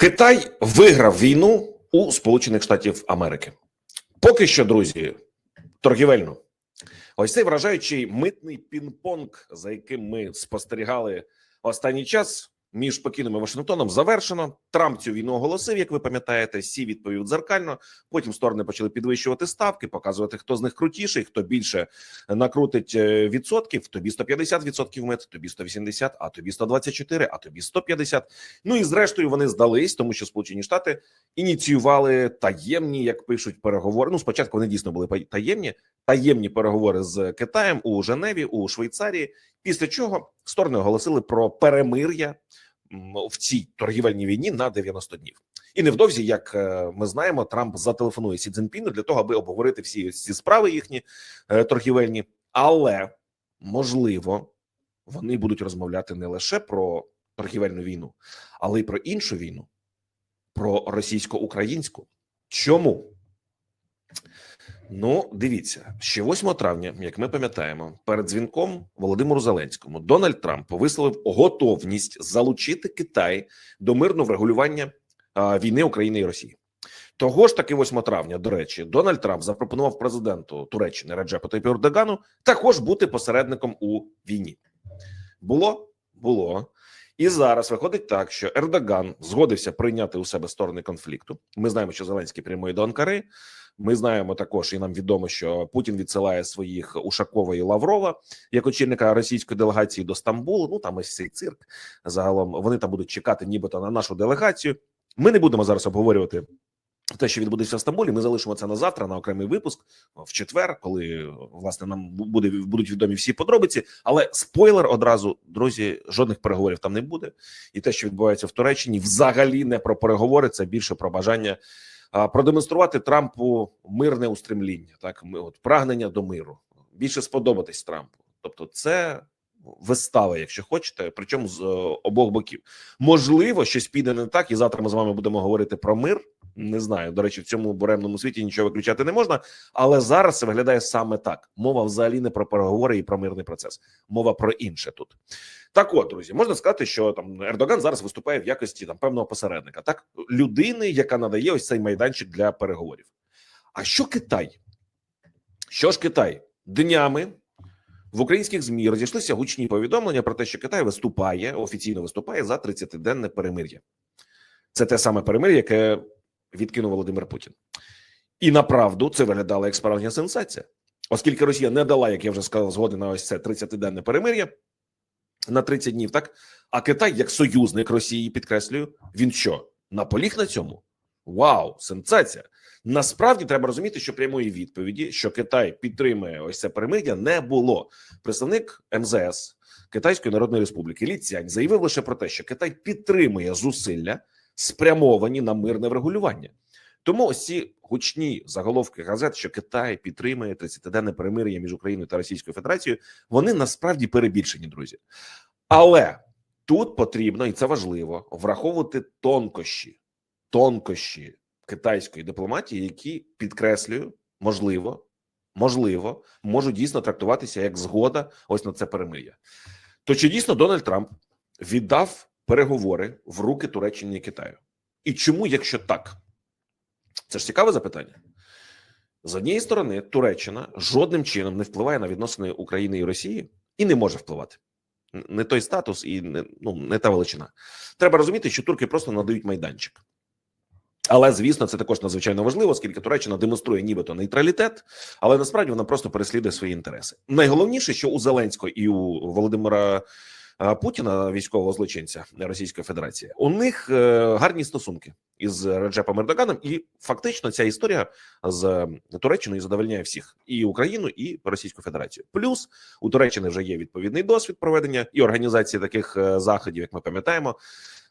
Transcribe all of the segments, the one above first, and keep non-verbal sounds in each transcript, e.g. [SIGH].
Китай виграв війну у Сполучених Штатів Америки. Поки що, друзі, торгівельно. Ось цей вражаючий митний пінг-понг, за яким ми спостерігали останній час між Пекіном і Вашингтоном, завершено. Трамп цю війну оголосив, як ви пам'ятаєте. Сі відповів дзеркально. Потім сторони почали підвищувати ставки, показувати, хто з них крутіший, хто більше накрутить е, відсотків. Тобі 150 відсотків мит, тобі 180, а тобі 124, а тобі 150. Ну і зрештою вони здались, тому що Сполучені Штати ініціювали таємні, як пишуть переговори. Ну, спочатку вони дійсно були таємні, таємні переговори з Китаєм у Женеві, у Швейцарії. Після чого сторони оголосили про перемир'я в цій торгівельній війні на 90 днів. І невдовзі, як е, ми знаємо, Трамп зателефонує Сі Цзіньпіну для того, аби обговорити всі ці справи їхні е, торгівельні. Але можливо, вони будуть розмовляти не лише про торгівельну війну, але й про іншу війну, про російсько-українську. Чому? Ну, дивіться, ще 8 травня, як ми пам'ятаємо, перед дзвінком Володимиру Зеленському Дональд Трамп висловив готовність залучити Китай до мирного врегулювання війни України і Росії. Того ж таки, 8 травня, до речі, Дональд Трамп запропонував президенту Туреччини Реджепу Тайпі Ердогану також бути посередником у війні. Було було. І зараз виходить так, що Ердоган згодився прийняти у себе сторони конфлікту. Ми знаємо, що Зеленський прямує до Анкари. Ми знаємо також, і нам відомо, що Путін відсилає своїх Ушакова і Лаврова як очільника російської делегації до Стамбулу. Ну там ось цей цирк. Загалом вони там будуть чекати, нібито на нашу делегацію. Ми не будемо зараз обговорювати те, що відбудеться в Стамбулі. Ми залишимо це на завтра на окремий випуск в четвер, коли власне нам буде будуть відомі всі подробиці. Але спойлер одразу, друзі, жодних переговорів там не буде. І те, що відбувається в Туреччині, взагалі не про переговори, це більше про бажання продемонструвати Трампу мирне устремління, так ми от прагнення до миру, більше сподобатись Трампу. Тобто, це вистава, якщо хочете, причому з е, обох боків. Можливо, щось піде не так, і завтра ми з вами будемо говорити про мир. Не знаю. До речі, в цьому буремному світі нічого виключати не можна, але зараз це виглядає саме так. Мова взагалі не про переговори і про мирний процес. Мова про інше тут. Так, от, друзі, можна сказати, що там Ердоган зараз виступає в якості там певного посередника, так людини, яка надає ось цей майданчик для переговорів. А що Китай? Що ж Китай днями в українських змі розійшлися гучні повідомлення про те, що Китай виступає офіційно виступає за 30-денне перемир'я. Це те саме перемир'я, яке відкинув Володимир Путін. І направду це виглядало як справжня сенсація, оскільки Росія не дала, як я вже сказав, згоди на ось це 30-денне перемир'я на 30 днів, так а Китай, як союзник Росії, підкреслюю, він що наполіг на цьому? Вау, сенсація! Насправді треба розуміти, що прямої відповіді, що Китай підтримує ось це перемир'я, не було. Представник МЗС Китайської Народної Республіки Лі Цянь заявив лише про те, що Китай підтримує зусилля, спрямовані на мирне врегулювання. Тому ось ці гучні заголовки газет, що Китай підтримує 30-денне перемир'я між Україною та Російською Федерацією, вони насправді перебільшені, друзі. Але тут потрібно, і це важливо, враховувати тонкощі, тонкощі китайської дипломатії, які підкреслюю, можливо, можливо, можуть дійсно трактуватися як згода ось на це перемир'я. То чи дійсно Дональд Трамп віддав переговори в руки Туреччини і Китаю? І чому, якщо так? Це ж цікаве запитання. З однієї сторони, Туреччина жодним чином не впливає на відносини України і Росії і не може впливати. Не той статус і не, ну, не та величина. Треба розуміти, що турки просто надають майданчик. Але звісно, це також надзвичайно важливо, оскільки Туреччина демонструє нібито нейтралітет, але насправді вона просто переслідує свої інтереси. Найголовніше, що у Зеленського і у Володимира Путіна, військового злочинця Російської Федерації, у них е, гарні стосунки із Реджепом Ердоганом, і фактично ця історія з Туреччиною задовольняє всіх і Україну, і Російську Федерацію. Плюс у Туреччини вже є відповідний досвід проведення і організації таких е, заходів, як ми пам'ятаємо.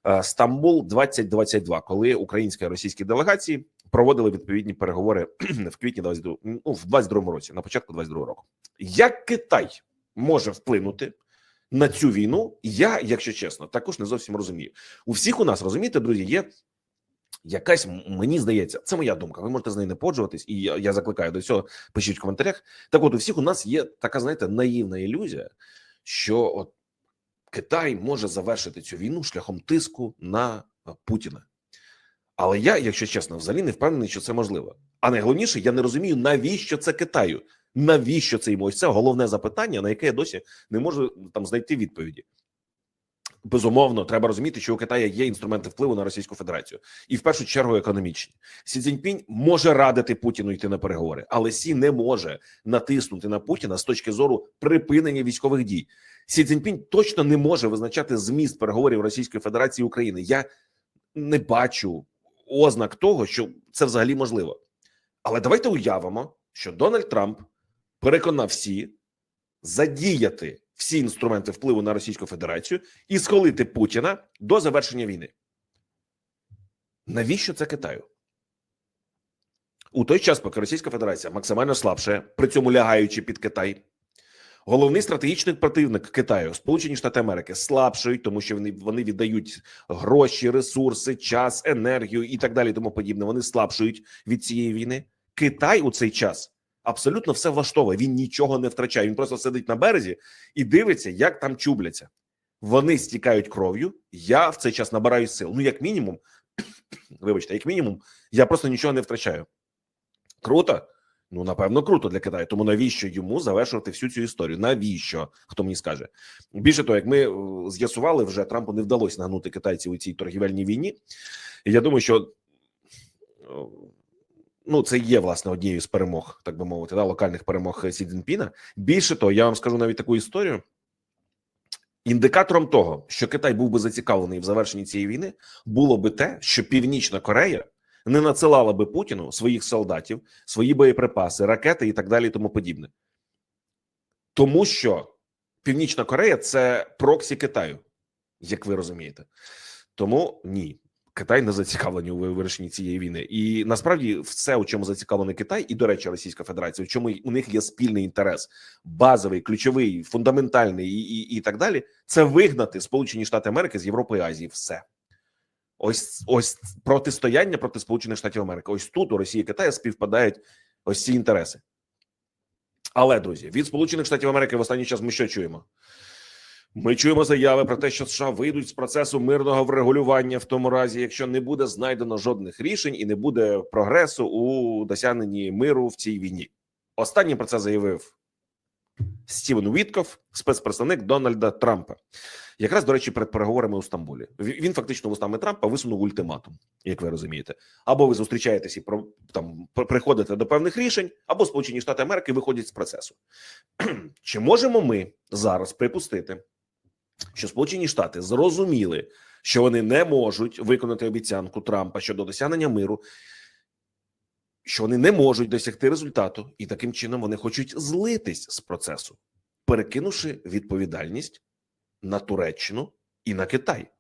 Е, Стамбул 2022, коли українські і російські делегації проводили відповідні переговори [CLEARS THROAT] в квітні 22, ну, в 22 році, на початку 22 року. Як Китай може вплинути на цю війну? Я, якщо чесно, також не зовсім розумію. У всіх у нас розумієте, друзі, є якась мені здається, це моя думка. Ви можете з нею не погоджуватись, і я, я закликаю до цього. Пишіть в коментарях. Так, от у всіх у нас є така, знаєте, наївна ілюзія, що от Китай може завершити цю війну шляхом тиску на е, Путіна. Але я, якщо чесно, взагалі не впевнений, що це можливо. А найголовніше, я не розумію, навіщо це Китаю? Навіщо це йому? Ось це головне запитання, на яке я досі не можу там знайти відповіді. Безумовно, треба розуміти, що у Китаю є інструменти впливу на Російську Федерацію, і в першу чергу економічні. Сі Цзіньпінь може радити Путіну йти на переговори, але Сі не може натиснути на Путіна з точки зору припинення військових дій. Сі Цзіньпінь точно не може визначати зміст переговорів Російської Федерації і України. Я не бачу ознак того, що це взагалі можливо. Але давайте уявимо, що Дональд Трамп переконав Сі задіяти всі інструменти впливу на Російську Федерацію і схолити Путіна до завершення війни. Навіщо це Китаю? У той час, поки Російська Федерація максимально слабше, при цьому лягаючи під Китай, головний стратегічний противник Китаю, Сполучені Штати Америки, слабшають, тому що вони вони віддають гроші, ресурси, час, енергію і так далі. Тому подібне. Вони слабшують від цієї війни. Китай у цей час абсолютно все влаштовує. Він нічого не втрачає. Він просто сидить на березі і дивиться, як там чубляться. Вони стікають кров'ю. Я в цей час набираю сил. Ну, як мінімум, [CLEARS THROAT] вибачте, як мінімум, я просто нічого не втрачаю. Круто? Ну, напевно, круто для Китаю. Тому навіщо йому завершувати всю цю історію? Навіщо? Хто мені скаже? Більше того, як ми е, з'ясували, вже Трампу не вдалося нагнути китайців у цій торгівельній війні. Я думаю, що е, ну це є власне однією з перемог, так би мовити, да, локальних перемог Сі Цзіньпіна. Більше того, я вам скажу навіть таку історію. Індикатором того, що Китай був би зацікавлений в завершенні цієї війни, було би те, що Північна Корея не надсилала би Путіну своїх солдатів, свої боєприпаси, ракети і так далі, і тому подібне. Тому що Північна Корея це проксі Китаю, як ви розумієте. Тому ні, Китай не зацікавлені у вирішенні цієї війни. І насправді все, у чому зацікавлений Китай, і до речі, Російська Федерація, в чому у них є спільний інтерес, базовий, ключовий, фундаментальний і, і, і так далі, це вигнати Сполучені Штати Америки з Європи і Азії. Все. Ось ось протистояння проти Сполучених Штатів Америки. Ось тут у Росії і Китаю співпадають ось ці інтереси. Але друзі, від Сполучених Штатів Америки в останній час ми що чуємо? Ми чуємо заяви про те, що США вийдуть з процесу мирного врегулювання в тому разі, якщо не буде знайдено жодних рішень і не буде прогресу у досягненні миру в цій війні. Останнім про це заявив Стівен Вітков, спецпредставник Дональда Трампа. Якраз до речі, перед переговорами у Стамбулі він фактично устами Трампа висунув ультиматум, як ви розумієте. Або ви зустрічаєтесь і про там приходите до певних рішень, або Сполучені Штати Америки виходять з процесу. [CLEARS THROAT] Чи можемо ми зараз припустити, що Сполучені Штати зрозуміли, що вони не можуть виконати обіцянку Трампа щодо досягнення миру, що вони не можуть досягти результату, і таким чином вони хочуть злитись з процесу, перекинувши відповідальність на Туреччину і на Китай.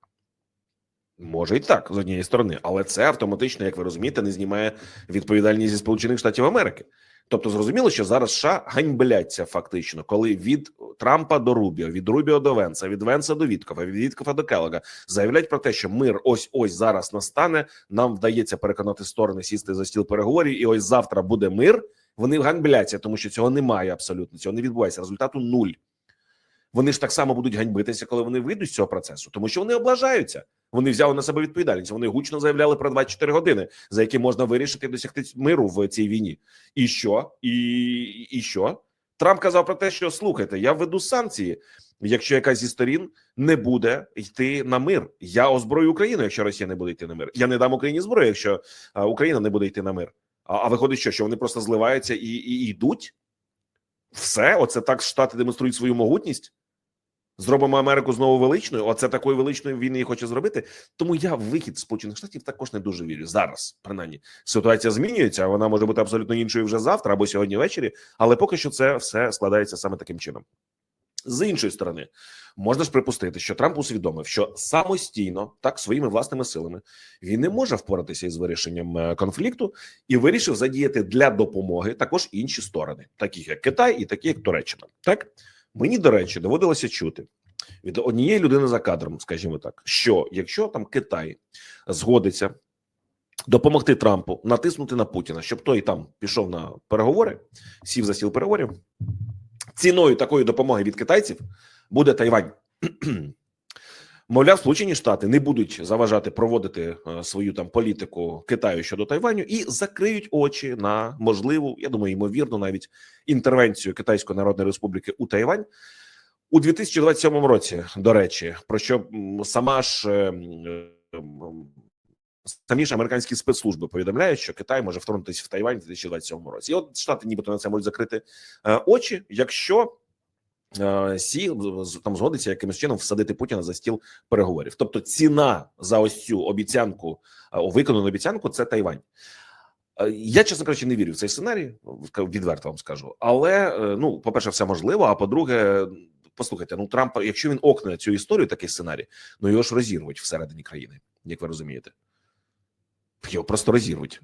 Може і так з однієї сторони, але це автоматично, як ви розумієте, не знімає відповідальність зі Сполучених Штатів Америки. Тобто, зрозуміло, що зараз США ганьбляться фактично, коли від Трампа до Рубіо, від Рубіо до Венса, від Венса до Віткова, від Віткова до Келлога заявляють про те, що мир ось ось зараз настане. Нам вдається переконати сторони сісти за стіл переговорів, і ось завтра буде мир. Вони ганьбляться, тому що цього немає абсолютно. Цього не відбувається. Результату нуль. Вони ж так само будуть ганьбитися, коли вони вийдуть з цього процесу, тому що вони облажаються. Вони взяли на себе відповідальність. Вони гучно заявляли про 24 години, за які можна вирішити досягти миру в цій війні. І що? І, І що? Трамп казав про те, що слухайте, я введу санкції, якщо якась зі сторін не буде йти на мир. Я озброю Україну, якщо Росія не буде йти на мир. Я не дам Україні зброю, якщо Україна не буде йти на мир. А, а виходить, що що вони просто зливаються і, і, і йдуть. Все, оце так штати демонструють свою могутність. Зробимо Америку знову величною. Оце такою величною він і хоче зробити. Тому я в вихід Сполучених Штатів також не дуже вірю. Зараз принаймні ситуація змінюється. Вона може бути абсолютно іншою вже завтра або сьогодні ввечері. Але поки що це все складається саме таким чином. З іншої сторони, можна ж припустити, що Трамп усвідомив, що самостійно, так своїми власними силами, він не може впоратися із вирішенням конфлікту і вирішив задіяти для допомоги також інші сторони, такі як Китай і такі як Туреччина. Так мені до речі, доводилося чути від однієї людини за кадром, скажімо так, що якщо там Китай згодиться допомогти Трампу натиснути на Путіна, щоб той там пішов на переговори, сів за стіл переговорів. Ціною такої допомоги від китайців буде Тайвань. Мовляв, Сполучені Штати не будуть заважати проводити е, свою там політику Китаю щодо Тайваню і закриють очі на можливу, я думаю, ймовірно, навіть інтервенцію Китайської Народної Республіки у Тайвань у 2027 році. До речі, про що сама ж е, м, самі ж американські спецслужби повідомляють, що Китай може вторгнутися в Тайвань у 2027 році. І от штати, нібито на це можуть закрити е, очі, якщо е, Сі з- там згодиться якимось чином всадити Путіна за стіл переговорів. Тобто, ціна за ось цю обіцянку, е, виконану обіцянку, це Тайвань. Е, Я, чесно кажучи, не вірю в цей сценарій, відверто вам скажу. Але ну, по-перше, все можливо. А по-друге, послухайте, ну Трамп, якщо він окне цю історію, такий сценарій, ну його ж розірвуть всередині країни, як ви розумієте. Його просто розірвуть.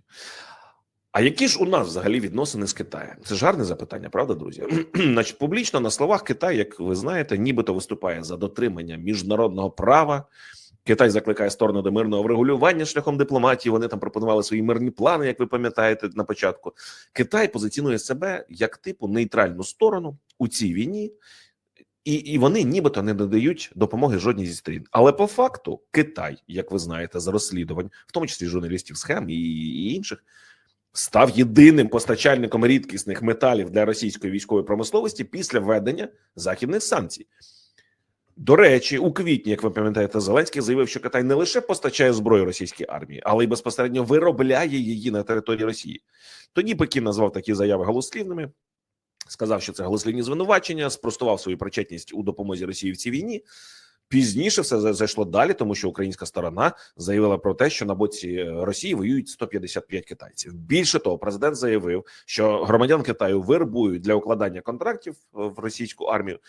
А які ж у нас взагалі відносини з Китаєм? Це ж гарне запитання, правда, друзі? [CLEARS THROAT] Значить, публічно на словах Китай, як ви знаєте, нібито виступає за дотримання міжнародного права. Китай закликає сторони до мирного врегулювання шляхом дипломатії. Вони там пропонували свої мирні плани, як ви пам'ятаєте на початку. Китай позиціонує себе як типу нейтральну сторону у цій війні, і, і вони нібито не надають допомоги жодній зі сторін. Але по факту Китай, як ви знаєте, за розслідувань, в тому числі журналістів схем і, і інших, став єдиним постачальником рідкісних металів для російської військової промисловості після введення західних санкцій. До речі, у квітні, як ви пам'ятаєте, Зеленський заявив, що Китай не лише постачає зброю російській армії, але й безпосередньо виробляє її на території Росії. Тоді Пекін назвав такі заяви голослівними, сказав, що це голослівні звинувачення, спростував свою причетність у допомозі Росії в цій війні. Пізніше все зайшло далі, тому що українська сторона заявила про те, що на боці е, Росії воюють 155 китайців. Більше того, президент заявив, що громадян Китаю вербують для укладання контрактів е, в російську армію.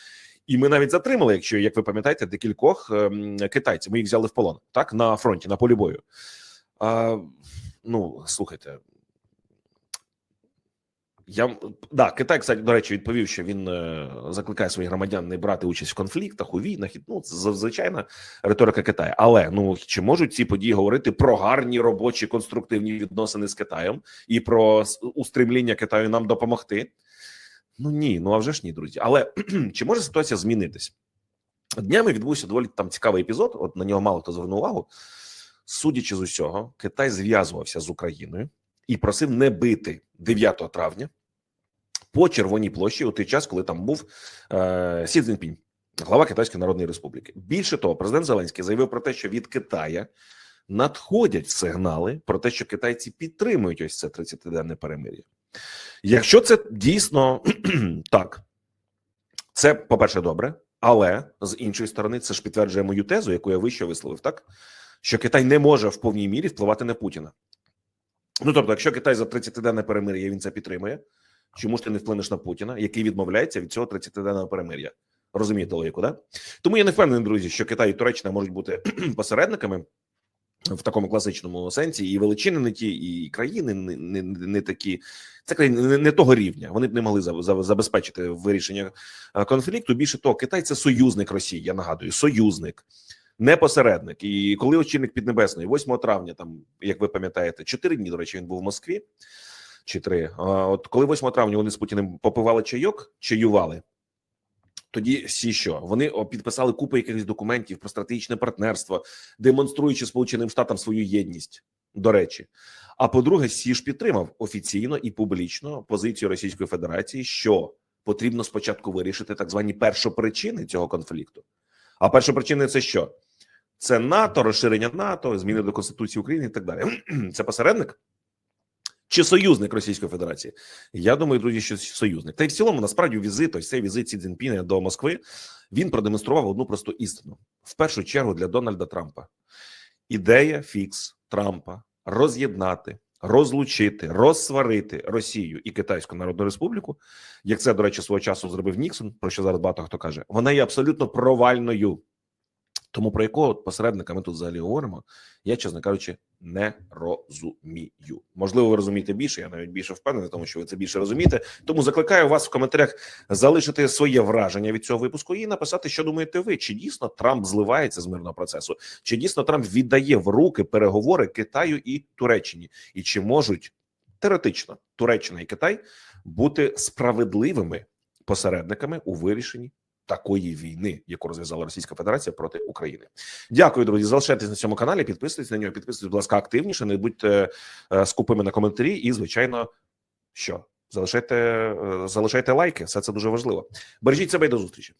І ми навіть затримали, якщо як ви пам'ятаєте, декількох ем, китайців. Ми їх взяли в полон так на фронті, на полі бою. А, ну слухайте. Я да, Китай, кстати, до речі, відповів, що він е, закликає своїх громадян не брати участь в конфліктах, у війнах. Ну, це звичайна риторика Китаю. Але ну чи можуть ці події говорити про гарні робочі конструктивні відносини з Китаєм і про устремління Китаю нам допомогти? Ну ні, ну а вже ж ні, друзі. Але чи може ситуація змінитись? Днями відбувся доволі там цікавий епізод. От на нього мало хто звернув увагу. Судячи з усього, Китай зв'язувався з Україною і просив не бити 9 травня по Червоній площі у той час, коли там був е, Сі Цзіньпінь, глава Китайської Народної Республіки. Більше того, президент Зеленський заявив про те, що від Китая надходять сигнали про те, що китайці підтримують ось це 30-денне перемир'я. Якщо це дійсно [CLEARS THROAT] так, це по-перше, добре, але з іншої сторони, це ж підтверджує мою тезу, яку я вище висловив, так що Китай не може в повній мірі впливати на Путіна. Ну тобто, якщо Китай за 30-денне перемир'я він це підтримує, чому ж ти не вплинеш на Путіна, який відмовляється від цього 30-денного перемир'я? Розумієте логіку, да? Тому я не впевнений, друзі, що Китай і Туреччина можуть бути [CLEARS THROAT] посередниками в такому класичному сенсі, і величини не ті, і країни не, не, не такі. Це країни не, не того рівня. Вони б не могли за- за- забезпечити вирішення е, конфлікту. Більше того, Китай це союзник Росії. Я нагадую, союзник, не посередник. І коли очільник Піднебесної, 8 травня, там як ви пам'ятаєте, 4 дні. До речі, він був в Москві. Чи три. А От коли 8 травня вони з Путіним попивали чайок, чаювали. Тоді всі що вони підписали купу якихось документів про стратегічне партнерство, демонструючи Сполученим Штатам свою єдність. До речі, а по-друге, Сі ж підтримав офіційно і публічно позицію Російської Федерації, що потрібно спочатку вирішити так звані першопричини цього конфлікту. А першопричини це що? Це НАТО, розширення НАТО, зміни до Конституції України і так далі. [CLEARS THROAT] Це посередник чи союзник Російської Федерації? Я думаю, друзі, що союзник. Та й в цілому, насправді, візит, ось цей візит Сі Цзіньпіна до Москви, він продемонстрував одну просту істину. В першу чергу для Дональда Трампа. Ідея фікс Трампа роз'єднати, розлучити, розсварити Росію і Китайську Народну Республіку, як це, до речі, свого часу зробив Ніксон, про що зараз багато хто каже, вона є абсолютно провальною. Тому про якого посередника ми тут взагалі говоримо, я, чесно кажучи, не розумію. Можливо, ви розумієте більше. Я навіть більше впевнений, тому що ви це більше розумієте. Тому закликаю вас в коментарях залишити своє враження від цього випуску і написати, що думаєте ви. Чи дійсно Трамп зливається з мирного процесу? Чи дійсно Трамп віддає в руки переговори Китаю і Туреччині? І чи можуть теоретично Туреччина і Китай бути справедливими посередниками у вирішенні такої війни, яку розв'язала Російська Федерація проти України. Дякую, друзі. Залишайтесь на цьому каналі. Підписуйтесь на нього. Підписуйтесь, будь ласка, активніше. Не будьте е, скупими на коментарі. І звичайно, що залишайте, е, залишайте лайки. Все це дуже важливо. Бережіть себе і до зустрічі.